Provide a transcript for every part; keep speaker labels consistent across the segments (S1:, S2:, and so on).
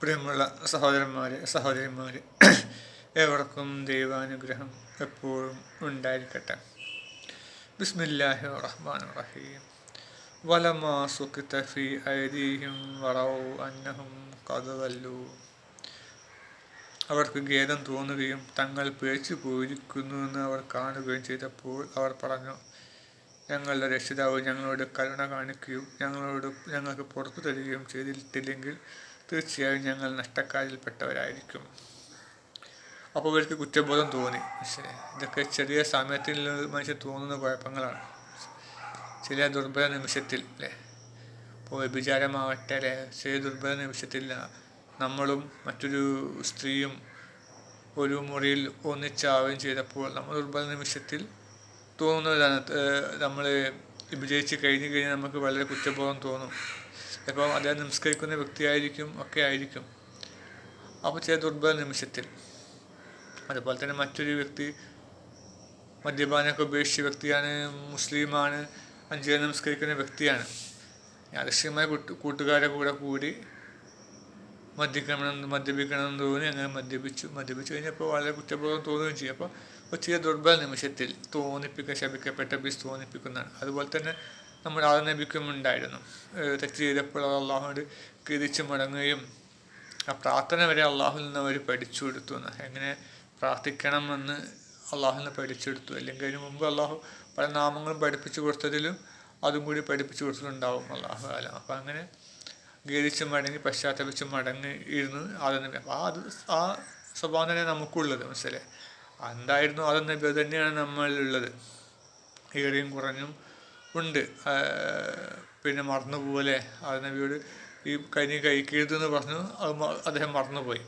S1: പ്രിയമുള്ള സഹോദരന്മാരെ സഹോദരിമാരെ ഏവർക്കും ദൈവാനുഗ്രഹം എപ്പോഴും ഉണ്ടായിരിക്കട്ടെ. ബിസ്മില്ലാഹി റഹ്മാൻ റഹീം. വലമാ സുഖിത ഫി ഐദീഹിം വറവു അന്നഹും കഥവല്ലു അവർക്ക് ഖേദം തോന്നുകയും തങ്ങൾ പേച്ചു പോയിരിക്കുന്നു എന്ന് അവർ കാണുകയും ചെയ്തപ്പോൾ അവർ പറഞ്ഞു ഞങ്ങളുടെ രക്ഷിതാവ് ഞങ്ങളോട് കരുണ കാണിക്കുകയും ഞങ്ങളോട് ഞങ്ങൾക്ക് പുറത്തു തരികയും ചെയ്തിട്ടില്ലെങ്കിൽ തീർച്ചയായും ഞങ്ങൾ നഷ്ടക്കാരിൽപ്പെട്ടവരായിരിക്കും. അപ്പോൾ ഇവർക്ക് കുറ്റബോധം തോന്നി. പക്ഷേ ഇതൊക്കെ ചെറിയ സമയത്തിൽ മനുഷ്യർ തോന്നുന്ന കുഴപ്പങ്ങളാണ്. ചില ദുർബല നിമിഷത്തിൽ അല്ലേ? ഇപ്പോൾ വ്യഭിചാരമാവട്ടെ അല്ലേ? ചെറിയ ദുർബല നിമിഷത്തിൽ നമ്മളും മറ്റൊരു സ്ത്രീയും ഒരു മുറിയിൽ ഒന്നിച്ചാവുകയും ചെയ്തപ്പോൾ നമ്മൾ ദുർബല നിമിഷത്തിൽ തോന്നുന്നതാണ് നമ്മൾ വിജയിച്ച് കഴിഞ്ഞ് കഴിഞ്ഞാൽ നമുക്ക് വളരെ കുറ്റബോധം തോന്നും. ചിലപ്പോൾ അദ്ദേഹം നമസ്കരിക്കുന്ന വ്യക്തിയായിരിക്കും ഒക്കെ ആയിരിക്കും. അപ്പോൾ ചില ദുർബല നിമിഷത്തിൽ. അതുപോലെ തന്നെ മറ്റൊരു വ്യക്തി മദ്യപാനമൊക്കെ ഉപേക്ഷിച്ച വ്യക്തിയാണ് മുസ്ലിമാണ് അഞ്ച് നമസ്കരിക്കുന്ന വ്യക്തിയാണ്. യാദൃശ്യമായ കൂട്ട് കൂട്ടുകാരെ കൂടെ കൂടി മദ്യക്കണം മദ്യപിക്കണം എന്ന് തോന്നി അങ്ങനെ മദ്യപിച്ചു മദ്യപിച്ചു കഴിഞ്ഞപ്പോൾ വളരെ കുറ്റബോധം തോന്നുകയും ചെയ്യും. അപ്പോൾ ഒരു ചില ദുർബല നിമിഷത്തിൽ തോന്നിപ്പിക്കുക ശപിക്കപ്പെട്ട ബീസ് തോന്നിപ്പിക്കുന്നതാണ്. അതുപോലെ തന്നെ നമ്മുടെ ആദനബിക്കും ഉണ്ടായിരുന്നു തെറ്റ് ചെയ്തപ്പോൾ അള്ളാഹുനോട് കിരിച്ച് മടങ്ങുകയും ആ പ്രാർത്ഥന വരെ അള്ളാഹുൽ നിന്ന് അവർ പഠിച്ചു കൊടുത്തു എന്ന്. എങ്ങനെ പ്രാർത്ഥിക്കണമെന്ന് അള്ളാഹുൽ നിന്ന് പഠിച്ചെടുത്തു അല്ലെങ്കിൽ അതിന് മുമ്പ് അള്ളാഹു പല നാമങ്ങളും പഠിപ്പിച്ചു കൊടുത്തതിലും അതും കൂടി പഠിപ്പിച്ചു കൊടുത്തിട്ടുണ്ടാവും അള്ളാഹു അല. അപ്പം അങ്ങനെ ഗേദിച്ച് മടങ്ങി പശ്ചാത്തപിച്ച് മടങ്ങി ഇരുന്ന് ആദനബി അപ്പോൾ ആ അത് ആ സ്വഭാവം തന്നെ നമുക്കുള്ളത്. മനസ്സിലെ എന്തായിരുന്നു ആദനബി അത് തന്നെയാണ് നമ്മളിലുള്ളത്. ഏറിയും കുറഞ്ഞും ഉണ്ട്. പിന്നെ മറന്നു ആ നബിയോട് ഈ കനി കഴിക്കരുതെന്ന് പറഞ്ഞു. അത് അദ്ദേഹം മറന്നുപോയി.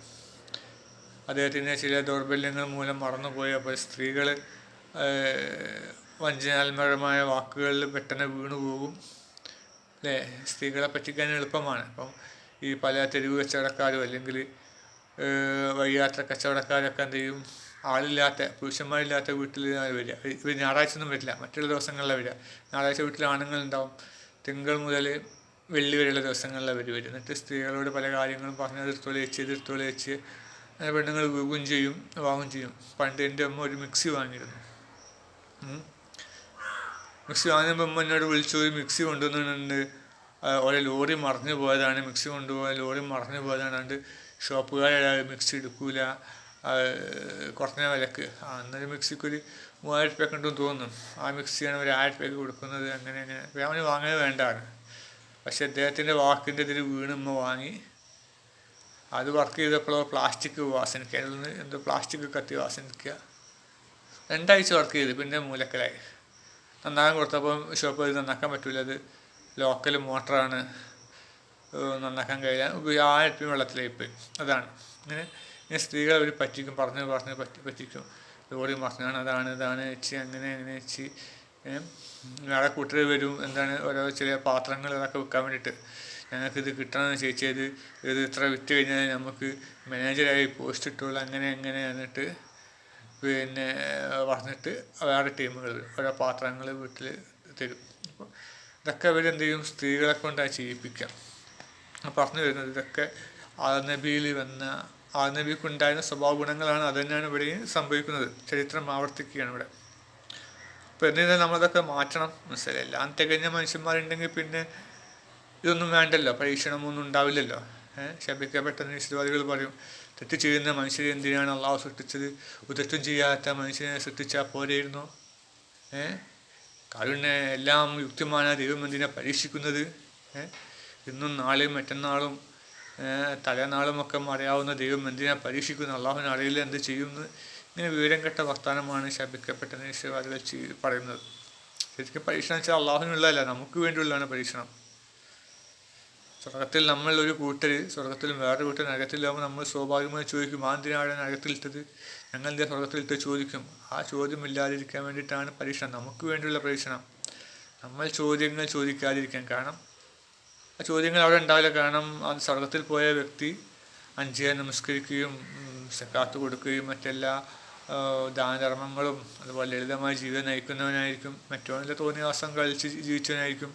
S1: അദ്ദേഹത്തിന് ചില ദൗർബല്യങ്ങൾ മൂലം മറന്നുപോയി. അപ്പോൾ സ്ത്രീകൾ വഞ്ചനാത്മകമായ വാക്കുകളിൽ പെട്ടെന്ന് വീണു പോകും. അല്ലേ? സ്ത്രീകളെ പറ്റിക്കാൻ എളുപ്പമാണ്. അപ്പം ഈ പല തെരുവ് കച്ചവടക്കാരും അല്ലെങ്കിൽ വഴിയാത്ര കച്ചവടക്കാരൊക്കെ എന്ത് ചെയ്യും? ആളില്ലാത്ത പുരുഷന്മാരില്ലാത്ത വീട്ടിൽ വരിക. ഇവർ ഞായറാഴ്ച ഒന്നും വരില്ല. മറ്റുള്ള ദിവസങ്ങളിലാണ് വരിക. ഞായറാഴ്ച വീട്ടിൽ ആണുങ്ങളുണ്ടാവും. തിങ്കൾ മുതൽ വെള്ളി വരെയുള്ള ദിവസങ്ങളിലാണ് അവർ വരും എന്നിട്ട് സ്ത്രീകളോട് പല കാര്യങ്ങളും പറഞ്ഞ് തീർത്തോളി വെച്ച് തീർത്തോളി വെച്ച് പെണ്ണുങ്ങൾ വീകും ചെയ്യും വാങ്ങും ചെയ്യും. പണ്ട് എന്റെ അമ്മ ഒരു മിക്സി വാങ്ങിയിരുന്നു. മിക്സി വാങ്ങിയപ്പോൾ അമ്മ എന്നോട് വിളിച്ചു ഒരു മിക്സി കൊണ്ടുവന്നിട്ടുണ്ട് ഓരോ ലോറി മറിഞ്ഞു പോയതാണ്. മിക്സി കൊണ്ടുപോയ ലോറി മറിഞ്ഞു പോയതാണ്. ഷോപ്പുകാരെ മിക്സി എടുക്കൂല. കുറഞ്ഞ വിലക്ക് അന്നൊരു മിക്സിക്ക് ഒരു മൂവായിരം റുപ്യൊക്കെ ഉണ്ടെന്ന് തോന്നുന്നു ആ മിക്സിയാണ് ഒരു ആയിരം രൂപയ്ക്ക് കൊടുക്കുന്നത് അങ്ങനെ അങ്ങനെ അവന് വാങ്ങുന്നത് വേണ്ടാണ് പക്ഷെ അദ്ദേഹത്തിന്റെ വാക്കിന്റെ ഇതിൽ വീണുമ്മ വാങ്ങി അത് വർക്ക് ചെയ്തപ്പോൾ പ്ലാസ്റ്റിക് വാസനിക്കുക അതിൽ നിന്ന് എന്തോ പ്ലാസ്റ്റിക് കത്തി വാസനിക്കുക രണ്ടാഴ്ച വർക്ക് ചെയ്ത് പിന്നെ മൂലക്കലായി നന്നാക്കാൻ കൊടുത്തപ്പോൾ ഷോപ്പ് ചെയ്ത് നന്നാക്കാൻ പറ്റില്ല അത് ലോക്കൽ മോട്ടറാണ് നന്നാക്കാൻ കഴിയില്ല ആയിരം വെള്ളത്തിലായി പോയി അതാണ് ഇങ്ങനെ ഇങ്ങനെ സ്ത്രീകൾ അവർ പറ്റിക്കും പറഞ്ഞ് പറഞ്ഞ് പറ്റി പറ്റിക്കും. ജോലി മറിഞ്ഞാണ് അതാണ് ഇതാണ് ഇച്ചി അങ്ങനെ അങ്ങനെ ഇച്ചി. വേറെ കൂട്ടർ വരും എന്താണ് ഓരോ ചെറിയ പാത്രങ്ങൾ അതൊക്കെ വെക്കാൻ വേണ്ടിയിട്ട്. ഞങ്ങൾക്കിത് കിട്ടണമെന്ന് ചോദിച്ചത് ഇത് ഇത്ര വിറ്റ് കഴിഞ്ഞാൽ നമുക്ക് മാനേജറായി പോസ്റ്റ് ഇട്ടുള്ളൂ അങ്ങനെ അങ്ങനെ എന്നിട്ട് പിന്നെ പറഞ്ഞിട്ട് വേറെ ടീമുകൾ ഓരോ പാത്രങ്ങൾ വീട്ടിൽ തരും. അപ്പോൾ ഇതൊക്കെ അവരെന്ത് ചെയ്യും? സ്ത്രീകളെ കൊണ്ടാണ് ചെയ്യിപ്പിക്കാം പറഞ്ഞു വരുന്നത് ഇതൊക്കെ ആനബിയിൽ വന്ന ആനബിക്കുണ്ടായിരുന്ന സ്വഭാവ ഗുണങ്ങളാണ് അത് തന്നെയാണ് ഇവിടെയും സംഭവിക്കുന്നത്. ചരിത്രം ആവർത്തിക്കുകയാണ് ഇവിടെ. അപ്പോൾ എന്നിരുന്നാൽ നമ്മളതൊക്കെ മാറ്റണം. മനസ്സിലായി എല്ലാം തികഞ്ഞ മനുഷ്യന്മാരുണ്ടെങ്കിൽ പിന്നെ ഇതൊന്നും വേണ്ടല്ലോ. പരീക്ഷണമൊന്നും ഉണ്ടാവില്ലല്ലോ. ശപിക്കപ്പെട്ട നിശ്ചിതവാദികൾ പറയും തെറ്റ് ചെയ്യുന്ന മനുഷ്യരെ എന്തിനാണ് അള്ളാഹു സൃഷ്ടിച്ചത്? തെറ്റും ചെയ്യാത്ത മനുഷ്യനെ സൃഷ്ടിച്ചാൽ പോരെയിരുന്നു. ഏഹ് കാരുണ്യ എല്ലാം യുക്തിമാനാ ദൈവം എന്തിനാ പരീക്ഷിക്കുന്നത്? ഇന്നും നാളെയും മറ്റന്നാളും തലേനാളുമൊക്കെ അറിയാവുന്ന ദൈവം എന്തിനാ പരീക്ഷിക്കുന്നു അള്ളാഹുവിന് അറിയില്ല എന്ത് ചെയ്യുന്നു ഇങ്ങനെ വിവരം കെട്ട വർത്തമാനമാണ് ശപിക്കപ്പെട്ട നിശ്ചയവാദികൾ പറയുന്നത്. ശരിക്കും പരീക്ഷണം വെച്ചാൽ അള്ളാഹുവിനുള്ളതല്ല നമുക്ക് വേണ്ടിയുള്ളതാണ് പരീക്ഷണം. സ്വർഗത്തിൽ നമ്മൾ ഒരു കൂട്ടർ സ്വർഗത്തിലും വേറെ കൂട്ടർ നരകത്തിലാകുമ്പോൾ നമ്മൾ സ്വാഭാവികമായി ചോദിക്കും ആന്തിനാണ് നരകത്തിലിട്ടത്? ഞങ്ങൾ എന്താ സ്വർഗത്തിലിട്ട് ചോദിക്കും. ആ ചോദ്യം ഇല്ലാതിരിക്കാൻ വേണ്ടിയിട്ടാണ് പരീക്ഷണം. നമുക്ക് വേണ്ടിയുള്ള പരീക്ഷണം. നമ്മൾ ചോദ്യങ്ങൾ ചോദിക്കാതിരിക്കാൻ. കാരണം ചോദ്യങ്ങൾ അവിടെ ഉണ്ടാവില്ല. കാരണം ആ സ്വർഗത്തിൽ പോയ വ്യക്തി അഞ്ചിയെ നമസ്കരിക്കുകയും സക്കാത്ത് കൊടുക്കുകയും മറ്റെല്ലാ ദാനധർമ്മങ്ങളും അതുപോലെ ലളിതമായ ജീവിതം നയിക്കുന്നവനായിരിക്കും. മറ്റവനിലെ തോന്നിയാസം കളിച്ച് ജീവിച്ചവനായിരിക്കും.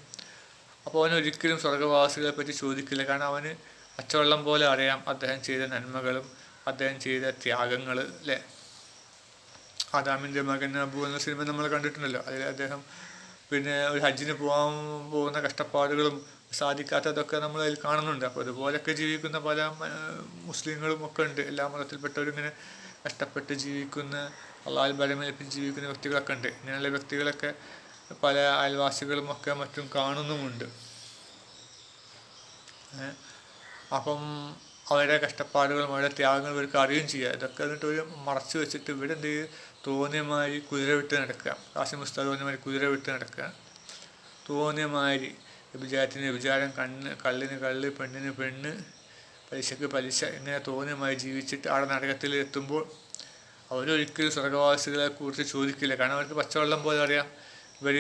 S1: അപ്പോൾ അവൻ ഒരിക്കലും സ്വർഗവാസികളെ പറ്റി ചോദിക്കില്ല. കാരണം അവന് പച്ചവെള്ളം പോലെ അറിയാം അദ്ദേഹം ചെയ്ത നന്മകളും അദ്ദേഹം ചെയ്ത ത്യാഗങ്ങൾ അല്ലേ? ആദാമിന്റെ മകൻ അബു എന്ന സിനിമ നമ്മൾ കണ്ടിട്ടുണ്ടല്ലോ. അതിൽ അദ്ദേഹം പിന്നെ ഒരു ഹജ്ജിന് പോകാൻ പോകുന്ന കഷ്ടപ്പാടുകളും സാധിക്കാത്തതൊക്കെ നമ്മൾ അതിൽ കാണുന്നുണ്ട്. അപ്പോൾ അതുപോലെയൊക്കെ ജീവിക്കുന്ന പല മുസ്ലിങ്ങളും ഒക്കെ ഉണ്ട്. എല്ലാ മതത്തിൽപ്പെട്ടവരും ഇങ്ങനെ കഷ്ടപ്പെട്ട് ജീവിക്കുന്ന അള്ളാഹുൽ ബലമേൽപ്പിച്ച് ജീവിക്കുന്ന വ്യക്തികളൊക്കെ ഉണ്ട്. ഇങ്ങനെയുള്ള വ്യക്തികളൊക്കെ പല അയൽവാസികളും ഒക്കെ മറ്റും കാണുന്നുമുണ്ട്. അപ്പം അവരുടെ കഷ്ടപ്പാടുകളും അവരുടെ ത്യാഗങ്ങളും ഇവർക്ക് അറിയുകയും ചെയ്യുക. ഇതൊക്കെ എന്നിട്ട് ഒരു മറച്ചു വെച്ചിട്ട് ഇവിടെ എന്ത് തോന്നിയമാതിരി കുതിര വിട്ട് നടക്കുക കാസിമുസ്താദ് തോന്നിയ കുതിര വിട്ട് നടക്കുക. തോന്നിയ മാതിരി വ്യഭിചാരം കണ്ണ് കള്ളിന് കള്ള് പെണ്ണിന് പെണ്ണ് പലിശക്ക് പലിശ ഇങ്ങനെ തോന്നിയമായി ജീവിച്ചിട്ട് ആടെ നരകത്തിൽ എത്തുമ്പോൾ അവരൊരിക്കലും സ്വർഗവാസികളെ കുറിച്ച് ചോദിക്കില്ല. കാരണം അവർക്ക് പച്ചവെള്ളം പോലെ അറിയാം. ഇവർ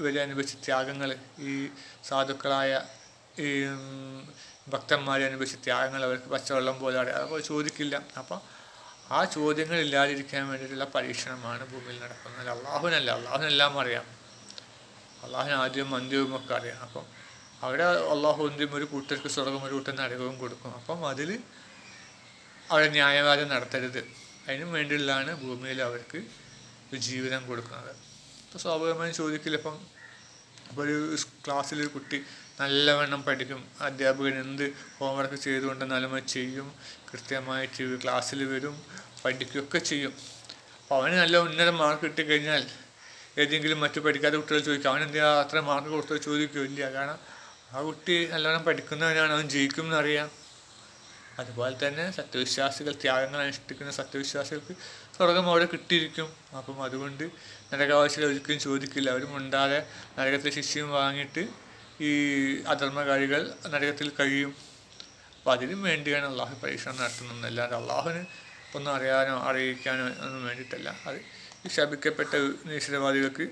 S1: ഇവർ അനുഭവിച്ച ത്യാഗങ്ങൾ ഈ സാധുക്കളായ ഈ ഭക്തന്മാരെ അനുഭവിച്ച ത്യാഗങ്ങൾ അവർക്ക് പച്ചവെള്ളം പോലെ അറിയാം. അപ്പോൾ ചോദിക്കില്ല. അപ്പം ആ ചോദ്യങ്ങൾ ഇല്ലാതിരിക്കാൻ വേണ്ടിയിട്ടുള്ള പരീക്ഷണമാണ് ഭൂമിയിൽ നടക്കുന്നത്. അള്ളാഹുവിനല്ല അള്ളാഹുവിനെല്ലാം അറിയാം. അള്ളാഹുവിന് ആദ്യവും അന്ത്യവും ഒക്കെ അറിയാം. അപ്പം അവിടെ അള്ളാഹു എന്തും ഒരു കൂട്ടർക്ക് സ്വർഗം ഒരു കൂട്ടം നരകവും കൊടുക്കും. അപ്പം അതിൽ അവിടെ ന്യായവാദം നടത്തരുത്. അതിനും വേണ്ടിയുള്ളതാണ് ഭൂമിയിൽ അവർക്ക് ഒരു ജീവിതം കൊടുക്കുന്നത്. അപ്പോൾ സ്വാഭാവികമായും ചോദിക്കില്ല. ഇപ്പം ഒരു ക്ലാസ്സിലൊരു കുട്ടി നല്ലവണ്ണം പഠിക്കും. അധ്യാപകൻ എന്ത് ഹോംവർക്ക് ചെയ്തുകൊണ്ടെന്നാലും അത് ചെയ്യും. കൃത്യമായിട്ട് ക്ലാസ്സിൽ വരും പഠിക്കുകയൊക്കെ ചെയ്യും. അപ്പോൾ അവന് നല്ല ഉന്നത മാർക്ക് കിട്ടിക്കഴിഞ്ഞാൽ ഏതെങ്കിലും മറ്റു പഠിക്കാത്ത കുട്ടികൾ ചോദിക്കും. അവൻ എന്തിനാ അത്ര മാർക്ക് കൊടുത്തോ ചോദിക്കുമില്ല ഇല്ല. കാരണം ആ കുട്ടി നല്ലോണം പഠിക്കുന്നവനാണ് അവൻ ജയിക്കും എന്നറിയാം അതുപോലെ തന്നെ സത്യവിശ്വാസികൾ ത്യാഗങ്ങൾ അനുഷ്ഠിക്കുന്ന സത്യവിശ്വാസികൾക്ക് സ്വർഗം അവിടെ കിട്ടിയിരിക്കും. അപ്പം അതുകൊണ്ട് നരകവാസികൾ ഒരിക്കലും ചോദിക്കില്ല. അവരും ഉണ്ടാകെ നരകത്തെ ശിക്ഷയും വാങ്ങിയിട്ട് ഈ അധർമ്മകാരികൾ നരകത്തിൽ കഴിയും. അപ്പം അതിനും വേണ്ടിയാണ് അള്ളാഹു പരീക്ഷണം നടത്തുന്നത്. അല്ലാതെ അള്ളാഹുവിന് ഒന്നും അറിയാനോ അറിയിക്കാനോ ഒന്നും വേണ്ടിയിട്ടല്ല. അത് ഈ നിശ്ചിതവാദികൾക്ക്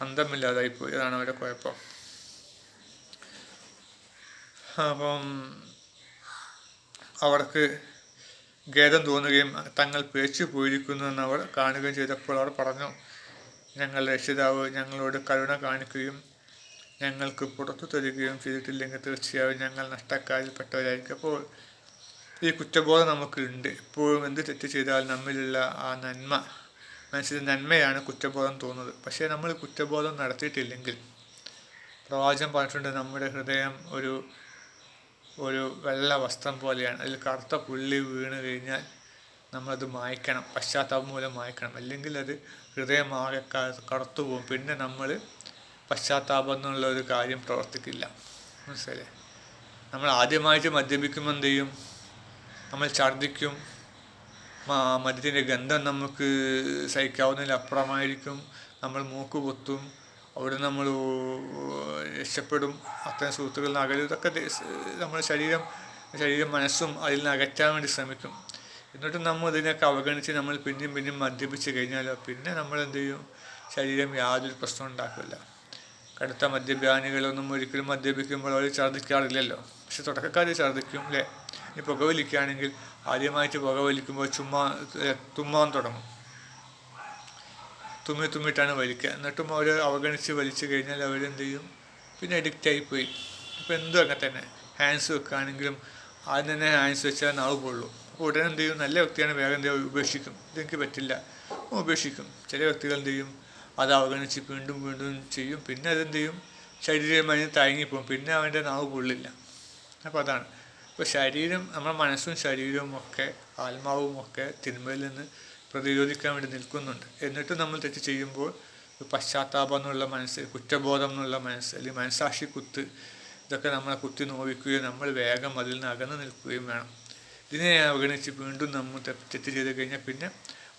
S1: അന്തമില്ലാതായിപ്പോയി അതാണ് അവരുടെ കുഴപ്പം. അപ്പം അവർക്ക് ഖേദം തോന്നുകയും തങ്ങൾ പേച്ചു പോയിരിക്കുന്നു എന്ന് അവർ കാണുകയും ചെയ്തപ്പോൾ അവർ പറഞ്ഞു ഞങ്ങൾ രക്ഷിതാവ് ഞങ്ങളോട് കരുണ കാണിക്കുകയും ഞങ്ങൾക്ക് പുറത്തു തരികയും ചെയ്തിട്ടില്ലെങ്കിൽ തീർച്ചയായും ഞങ്ങൾ നഷ്ടക്കാരിൽപ്പെട്ടവരായിരിക്കും. അപ്പോൾ ഈ കുറ്റബോധം നമുക്കുണ്ട് ഇപ്പോഴും എന്ത് തെറ്റ് ചെയ്താൽ നമ്മിലുള്ള ആ നന്മ മനസ്സിൽ നന്മയാണ് കുറ്റബോധം തോന്നുന്നത്. പക്ഷേ നമ്മൾ കുറ്റബോധം നടത്തിയിട്ടില്ലെങ്കിൽ പ്രവാചകൻ പറഞ്ഞിട്ടുണ്ട് നമ്മുടെ ഹൃദയം ഒരു ഒരു വെള്ള വസ്ത്രം പോലെയാണ്. അതിൽ കറുത്ത പുള്ളി വീണ് കഴിഞ്ഞാൽ നമ്മളത് മായ്ക്കണം പശ്ചാത്താപം മൂലം മായ്ക്കണം. അല്ലെങ്കിൽ അത് ഹൃദയമാകെ കറുത്തു പോകും. പിന്നെ നമ്മൾ പശ്ചാത്താപം എന്നുള്ള ഒരു കാര്യം പ്രവർത്തിക്കില്ല. മനസ്സിലെ നമ്മൾ ആദ്യമായിട്ട് മദ്യപിക്കുമ്പോൾ എന്ത് ചെയ്യും? നമ്മൾ ഛർദ്ദിക്കും. മദ്യത്തിന്റെ ഗന്ധം നമുക്ക് സഹിക്കാവുന്നതിൽ അപ്പുറമായിരിക്കും നമ്മൾ മൂക്ക് പൊത്തും. അവിടെ നമ്മൾ രക്ഷപ്പെടും. അത്തരം സുഹൃത്തുക്കളിൽ നിന്ന് അകലും. ഇതൊക്കെ നമ്മുടെ ശരീരം ശരീരം മനസ്സും അതിൽ നിന്ന് അകറ്റാൻ വേണ്ടി ശ്രമിക്കും. എന്നിട്ട് നമ്മൾ ഇതിനൊക്കെ അവഗണിച്ച് നമ്മൾ പിന്നെയും പിന്നെയും മദ്യപിച്ച് കഴിഞ്ഞാലോ പിന്നെ നമ്മൾ എന്ത് ചെയ്യും? ശരീരം യാതൊരു പ്രശ്നം ഉണ്ടാക്കില്ല. കടുത്ത മദ്യപാനികളൊന്നും ഒരിക്കലും മദ്യപിക്കുമ്പോൾ അവർ ഛർദ്ദിക്കാറില്ലല്ലോ. പക്ഷെ തുടക്കക്കാർ ഛർദ്ദിക്കും അല്ലേ? ഇനി പുകവലിക്കുകയാണെങ്കിൽ ആദ്യമായിട്ട് പുകവലിക്കുമ്പോൾ ചുമ്മാ തുമ്മാൻ തുടങ്ങും. തുമ്മി തുമ്മിട്ടാണ് വലിക്കുക. എന്നിട്ടും അവർ അവഗണിച്ച് വലിച്ചു കഴിഞ്ഞാൽ അവരെന്ത് ചെയ്യും? പിന്നെ അഡിക്റ്റ് പോയി ഇപ്പോൾ എന്തും അങ്ങനെ തന്നെ. ഹാൻഡ്സ് വെക്കുകയാണെങ്കിലും ആദ്യം തന്നെ ഹാൻഡ്സ് വെച്ചാൽ നാവ് പൊള്ളൂ അപ്പോൾ ഉടനെ എന്ത് ചെയ്യും? നല്ല വ്യക്തിയാണ് വേഗം എന്ത് ഉപേക്ഷിക്കും. ഇതെനിക്ക് പറ്റില്ല. ഉപേക്ഷിക്കും. ചില വ്യക്തികൾ എന്ത് ചെയ്യും? അത് അവഗണിച്ച് വീണ്ടും വീണ്ടും ചെയ്യും. പിന്നെ അതെന്ത് ചെയ്യും? ശരീരം അതിന് തയങ്ങിപ്പോകും പിന്നെ അവന്റെ നാവ് പൊള്ളില്ല അപ്പോൾ അതാണ്. അപ്പോൾ ശരീരം നമ്മുടെ മനസ്സും ശരീരവും ഒക്കെ ആത്മാവും ഒക്കെ തിന്മയിൽ നിന്ന് പ്രതിരോധിക്കാൻ വേണ്ടി നിൽക്കുന്നുണ്ട്. എന്നിട്ട് നമ്മൾ തെറ്റ് ചെയ്യുമ്പോൾ പശ്ചാത്താപം എന്നുള്ള മനസ്സ് കുറ്റബോധം എന്നുള്ള മനസ്സ് അല്ലെങ്കിൽ മനസാക്ഷി കുത്ത് ഇതൊക്കെ നമ്മളെ കുത്തി നോവിക്കുകയും നമ്മൾ വേഗം അതിൽ നിന്ന് അകന്ന് നിൽക്കുകയും വേണം. ഇതിനെ അവഗണിച്ച് വീണ്ടും നമ്മൾ തെറ്റ് ചെയ്ത് കഴിഞ്ഞാൽ പിന്നെ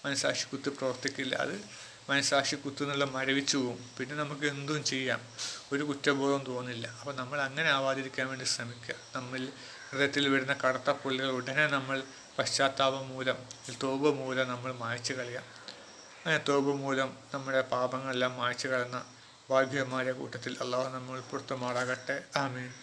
S1: മനസാക്ഷി കുത്ത് പ്രവർത്തിക്കില്ല. അത് മനസാക്ഷി കുത്ത് എന്നുള്ള മരവിച്ചു പോകും പിന്നെ നമുക്ക് എന്തും ചെയ്യാം. ഒരു കുറ്റബോധം തോന്നില്ല. അപ്പോൾ നമ്മൾ അങ്ങനെ ആവാതിരിക്കാൻ വേണ്ടി ശ്രമിക്കുക. നമ്മൾ ഹൃദയത്തിൽ വരുന്ന കറുത്ത പുള്ളികൾ ഉടനെ നമ്മൾ പശ്ചാത്താപം മൂലം തോപ് മൂലം നമ്മൾ മായ്ച്ചു കളയാം അങ്ങനെ തോപ് മൂലം നമ്മുടെ പാപങ്ങളെല്ലാം മായ്ച്ചു കളഞ്ഞ ഭാഗ്യന്മാരുടെ കൂട്ടത്തിൽ അള്ളാഹു നമ്മൾ ഉൾപ്പെടുത്തുമാറാകട്ടെ. ആമീൻ.